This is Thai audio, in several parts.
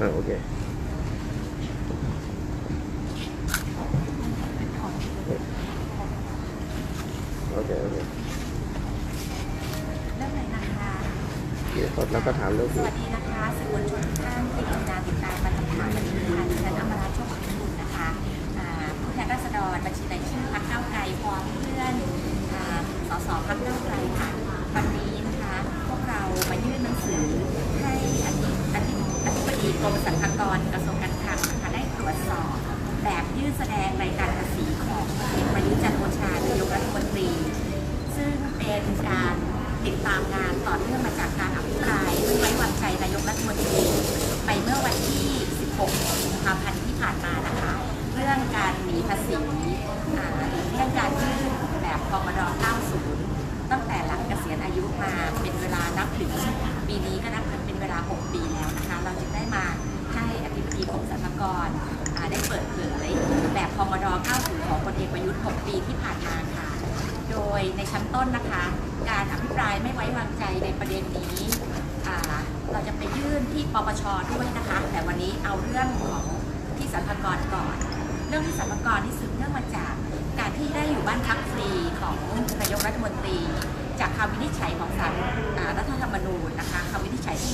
อ่าโอเคโอเคโอเคเริ่มเลยนะคะ เดี๋ยวแล้วก็ถามเรื่องสที่วัสดีนะคะสื่อมวลชนทุกท่านที่ติดตามติดตามมาทำข่าววันนี้ค่ะดิฉันอมราโชคพิบูลนะคะอ่าผู้แทนราษฎรบัญชีรายชื่อพรรคก้าวไกลพร้อมเพื่อนอ่าสสพรรคก้าวไกลค่ะวันนี้นะคะพวกเรามายื่นหนังสือให้อธิอธิอธิบดีก รมสรรพากรกระทรวงการคลังนะคะได้ตรวจสอบ แบบยื่นแสดงรายการภาษีของเอกประยุทธ์จันทร์โอชานายกรัฐมนตรี ซึ่งเป็นการติดตามงานต่อเนื่องมาจากการอภิปรายไม่ไว้วางใจนายกรัฐมนตรี ไปเมื่อวันที่ 16กุมภาพันธ์ที่ผ่านมานะคะเรื่องการหนีภาษีเรื่องการยื่นแบบกมด90 ตั้งแต่หลังเกษียณอายุมาเป็นเวลานับถึงปีนี้ก็นับเป็นเวลา 6 ปีแล้วนะคะ เราจึงได้มาให้อธิบดีกรมสรรพากรได้เปิดเผยแบบกมด 90 ของพลเอกประยุทธ์ 6 ปีที่ผ่านมาค่ะ โดยในชั้นต้นนะคะ การอภิปรายไม่ไว้วางใจในประเด็นนี้เราจะไปยื่นที่ปปชด้วยนะคะ แต่วันนี้เอาเรื่องของที่สรรพากรก่อน เรื่องที่สรรพากรที่สืบเนื่องมาจาก การที่ได้อยู่บ้านพักฟรีของนายกรัฐมนตรี จากคำวินิจฉัยของศาลรัฐธรรมนูญนะคะคำวินิจฉัยที่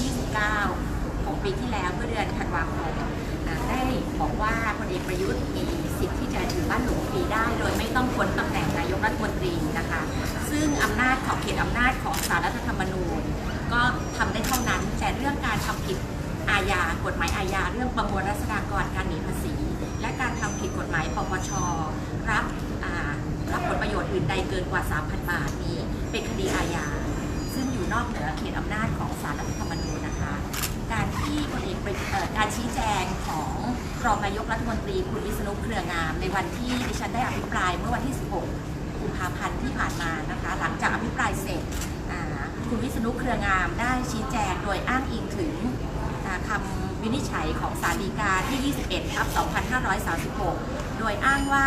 29 ของปีที่แล้วเมื่อเดือนธันวาคมอ่าได้บอกว่าพลเอกประยุทธ์มีสิทธิ์ที่จะอยู่บ้านหลวงฟรีได้ โดยไม่ต้องพ้นตำแหน่งนายกรัฐมนตรีนะคะ ซึ่งอำนาจของเขตอำนาจของศาลรัฐธรรมนูญ ก็ทำได้เท่านั้นแต่เรื่องการทำผิดอาญากฎหมายอาญาเรื่องประมวลรัษฎากรการหนีภาษี และการทำผิดกฎหมายปปชรับ รับผลประโยชน์อื่นใดเกินกว่า 3,000 บาทนี้ เป็นคดีอาญา ซึ่งอยู่นอกเหนือเขตอำนาจของศาลรัฐธรรมนูญนะคะ การที่พลเอกประการชี้แจงของรองนายกรัฐมนตรีคุณวิษณุเครืองาม ในวันที่ดิฉันได้อภิปรายเมื่อวันที่ 16 กุมภาพันธ์ที่ผ่านมานะคะ หลังจากอภิปรายเสร็จคุณวิษณุเครืองามได้ชี้แจงโดยอ้างอิงถึงคำวินิจฉัยของศาลฎีกาที่ 21ทับ2536 โดยอ้างว่า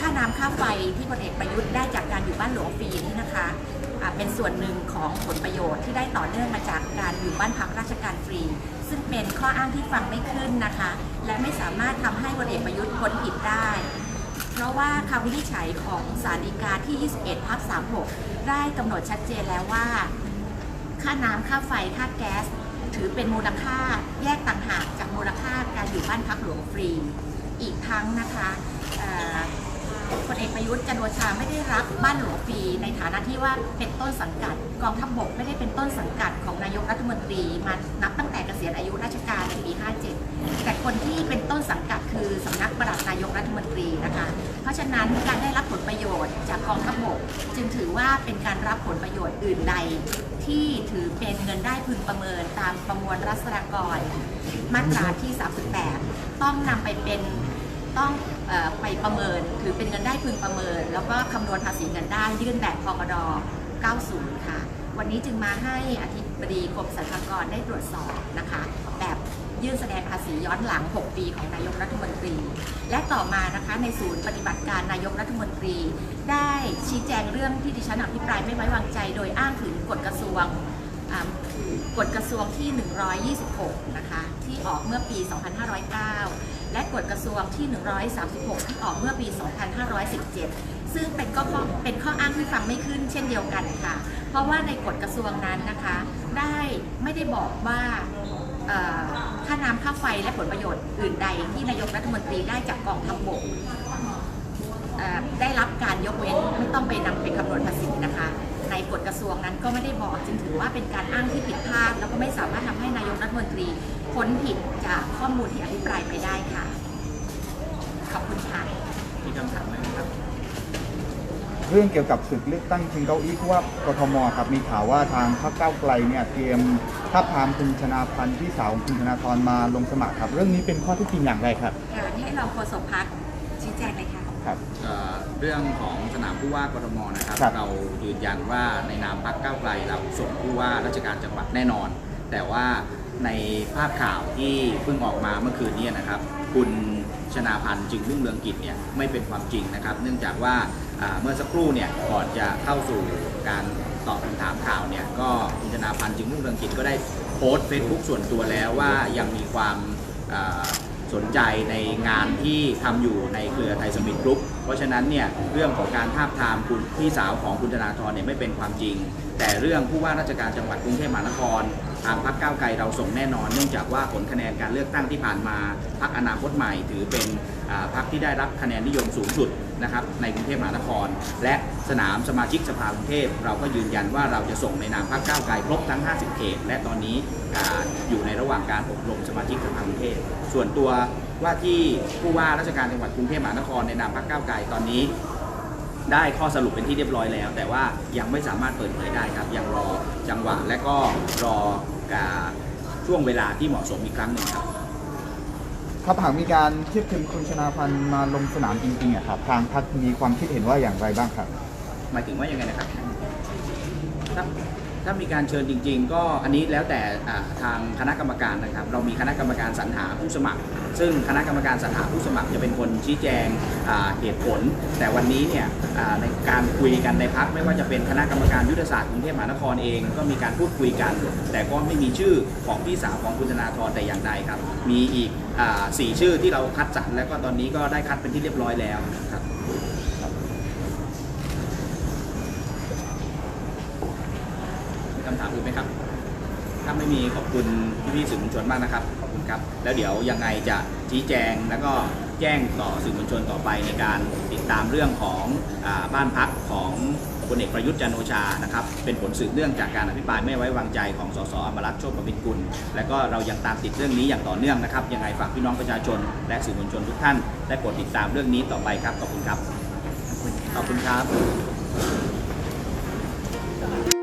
ค่าน้ำค่าไฟที่พลเอกประยุทธ์ได้จากการอยู่บ้านหลวงฟรีนี่นะคะเป็นส่วนหนึ่งของผลประโยชน์ที่ได้ต่อเนื่องมาจากการอยู่บ้านพักราชการฟรี ซึ่งเป็นข้ออ้างที่ฟังไม่ขึ้นนะคะ และไม่สามารถทำให้พลเอกประยุทธ์พ้นผิดได้ เพราะว่าคำวินิจฉัยของศาลฎีกาที่ 21 ทับ 36 ได้กำหนดชัดเจนแล้วว่า ค่าน้ำค่าไฟ ค่าแก๊ส ถือเป็นมูลค่าแยกต่างหากจากมูลค่าการอยู่บ้านพักหลวงฟรี อีกทั้งนะคะ พลเอกประยุทธ์จันทร์โอชาไม่ได้รับบ้านหลวงฟรีในฐานะที่ว่าเป็นต้นสังกัด กองทัพบกไม่ได้เป็นต้นสังกัดของนายกรัฐมนตรีมานับตั้งแต่เกษียณอายุราชการในปี 57 แต่คนที่เป็นต้นสังกัดคือสำนักปลัดนายกรัฐมนตรีนะคะ เพราะฉะนั้นการได้รับผลประโยชน์จากกองทัพบก จึงถือว่าเป็นการรับผลประโยชน์อื่นใด ที่ถือเป็นเงินได้พึงประเมินตามประมวลรัษฎากรมาตราที่ 38 ต้องนำไปเป็น ต้องอไปประเมินถือเป็นเงินได้พึงประเมิน แล้วก็คำนวณภาษีเงินได้ยื่นแบบพกด90 ค่ะ วันนี้จึงมาให้อธิบดีกรมสรรพากรได้ตรวจสอบนะคะ แบบยื่นแสดงภาษีย้อนหลัง 6 ปีของนายกรัฐมนตรี และต่อมานะคะในศูนย์ปฏิบัติการนายกรัฐมนตรี ได้ชี้แจงเรื่องที่ดิฉันอภิปรายไม่ไว้วางใจ โดยอ้างถึงกฎกระทรวงกฎกระทรวงที่ 126 นะคะ ที่ออกเมื่อปี 2509 และกฎกระทรวงที่ 136 ที่ออกเมื่อปี 2517 ซึ่งเป็นก็เป็นข้ออ้างที่ฟังไม่ขึ้นเช่นเดียวกันค่ะ เพราะว่าในกฎกระทรวงนั้นนะคะ ได้ไม่ได้บอกว่าค่าน้ำค่าไฟและผลประโยชน์อื่นใดที่นายกรัฐมนตรีได้จากกองทัพบกได้รับการยกเว้นไม่ต้องไปนำไปคำนวณภาษีนะคะ ในกฎกระทรวงนั้นก็ไม่ได้บอกจึงถือว่าเป็นการอ้างที่ผิดพลาด แล้วก็ไม่สามารถทำให้นายกรัฐมนตรีพ้นผิดจากข้อมูลที่อภิปรายไปได้ค่ะ คำถามไหมครับ เรื่องเกี่ยวกับศึกเลือกตั้งชิงเก้าอี้ผู้ว่ากทมครับมีข่าวว่าทางพรรคก้าวไกลเนี่ยเตรียมท้าบทามคุณชนาพันธ์ที่สาวของคุณธนาธรมาลงสมัครครับ เรื่องนี้เป็นข้อเที่จริงอย่างไรครับค่ะให้รองโฆษกพักชี้แจงเลยค่ะ ครับ เอ่อเรื่องของสนามผู้ว่ากทมนะครับ ครับเรายืนยันว่าในนามพรรคก้าวไกลเราส่งผู้ว่าราชการจังหวัดแน่นอน แต่ว่า ในภาพข่าวที่เพิ่งออกมาเมื่อคืนนี้นะครับ คุณชนาพันธ์จึงรุ่งเรืองกิจเนี่ยไม่เป็นความจริงนะครับ เนื่องจากว่าเมื่อสักครู่เนี่ยก่อนจะเข้าสู่การตอบคำถามข่าวเนี่ยก็คุณชนาพันธ์จึงรุ่งเรืองกิจก็ได้โพสต์เฟซบุ๊กส่วนตัวแล้วว่ายังมีความสนใจในงานที่ทำอยู่ในเครือไทยสมิธกรุ๊ป เพราะฉะนั้นเนี่ยเรื่องของการทาบทามคุณพี่สาวของคุณธนาธรเนี่ยไม่เป็นความจริง แต่เรื่องผู้ว่าราชการจังหวัดกรุงเทพมหานครทางพรรคก้าวไกลเราส่งแน่นอน เนื่องจากว่าผลคะแนนการเลือกตั้งที่ผ่านมาพรรคอนาคตใหม่ ถือเป็นพรรคที่ได้รับคะแนนนิยมสูงสุดนะครับในกรุงเทพมหานคร และสนามสมาชิกสภากรุงเทพเราก็ยืนยันว่าเราจะส่งในนามพรรคก้าวไกลครบทั้ง 50 เขต และตอนนี้ออยู่ในระหว่างการอบรมสมาชิกสภากรุงเทพส่วนตัวว่าที่ผู้ว่าราชการจังหวัดกรุงเทพมหานครในนามพรรคก้าวไกลตอนนี้ ได้ข้อสรุปเป็นที่เรียบร้อยแล้ว แต่ว่ายังไม่สามารถเปิดเผยได้ครับ ยังรอจังหวะและก็รอการช่วงเวลาที่เหมาะสมอีกครั้งหนึ่งครับ ครับหากมีการเทียบถึงคุณชนาพันธ์มาลงสนามจริงๆอะครับ ทางพรรคมีความคิดเห็นว่าอย่างไรบ้างครับ หมายถึงว่ายังไงนะครับถ้า ถ้ามีการเชิญจริง ๆ ก็อันนี้แล้วแต่ทางคณะกรรมการนะครับ เรามีคณะกรรมการสรรหาผู้สมัคร ซึ่งคณะกรรมการสรรหาผู้สมัครจะเป็นคนชี้แจงเหตุผล แต่วันนี้เนี่ยในการคุยกันในพักไม่ว่าจะเป็นคณะกรรมการยุทธศาสตร์กรุงเทพมหานครเองก็มีการพูดคุยกัน แต่ก็ไม่มีชื่อของพี่สาวของคุณธนาธรแต่อย่างใดครับ มีอีกสี่ชื่อที่เราคัดสรรแล้วก็ตอนนี้ก็ได้คัดเป็นที่เรียบร้อยแล้วครับ คำถามอื่นไหมครับ ถ้าไม่มีขอบคุณพี่ๆสื่อมวลชนมากนะครับ ขอบคุณครับ แล้วเดี๋ยวยังไงจะชี้แจงแล้วก็แจ้งต่อสื่อมวลชนต่อไปในการติดตามเรื่องของอบ้านพักของพลเอกประยุทธ์จันโอชานะครับ เป็นผลสืบเนื่องจากการอภิปรายไม่ไว้วางใจของสสอมรัตน์โชคประมิตรกุล และก็เรายังตามติดเรื่องนี้อย่างต่อเนื่องนะครับ ยังไงฝากพี่น้องประชาชน และสื่อมวลชนทุกท่าน ได้โปรดติดตามเรื่องนี้ต่อไปครับ ขอบคุณครับ ขอบคุณครับ